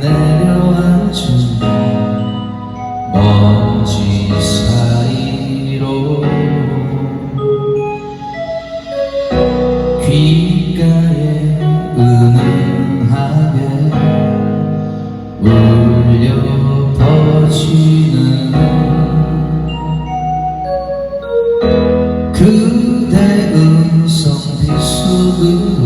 내려앉은 먼지 사이로 귓가에 은은하게 울려 퍼지는 그대 음성 비수금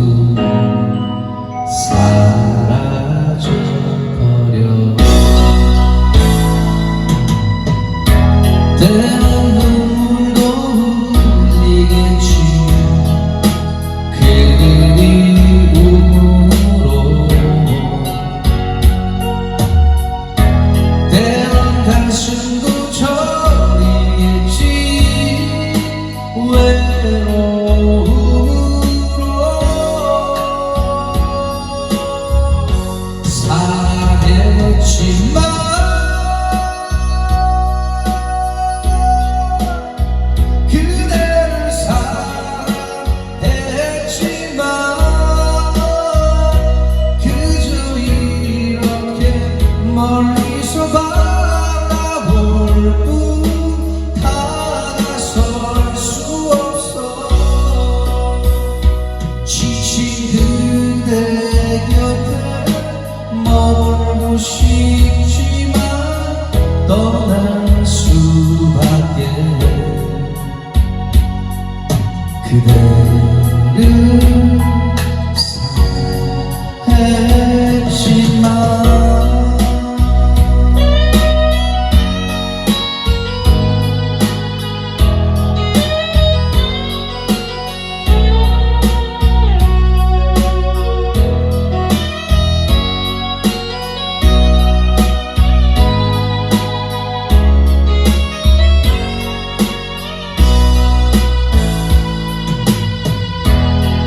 싶지만 떠날 수밖에 그대를 사랑해.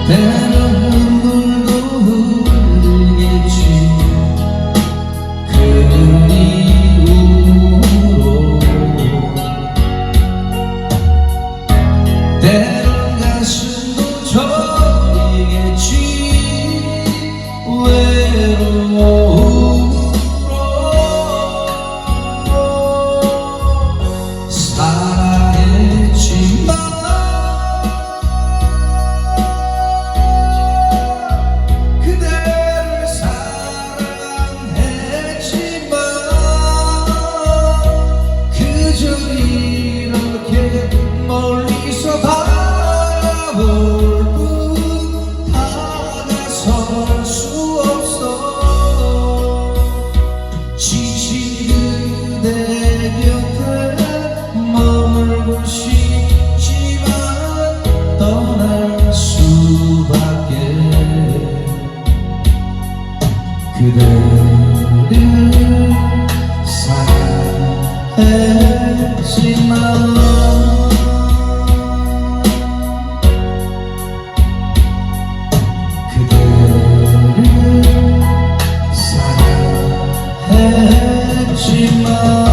terra. 그대를 사랑했지만 그대를 사랑했지만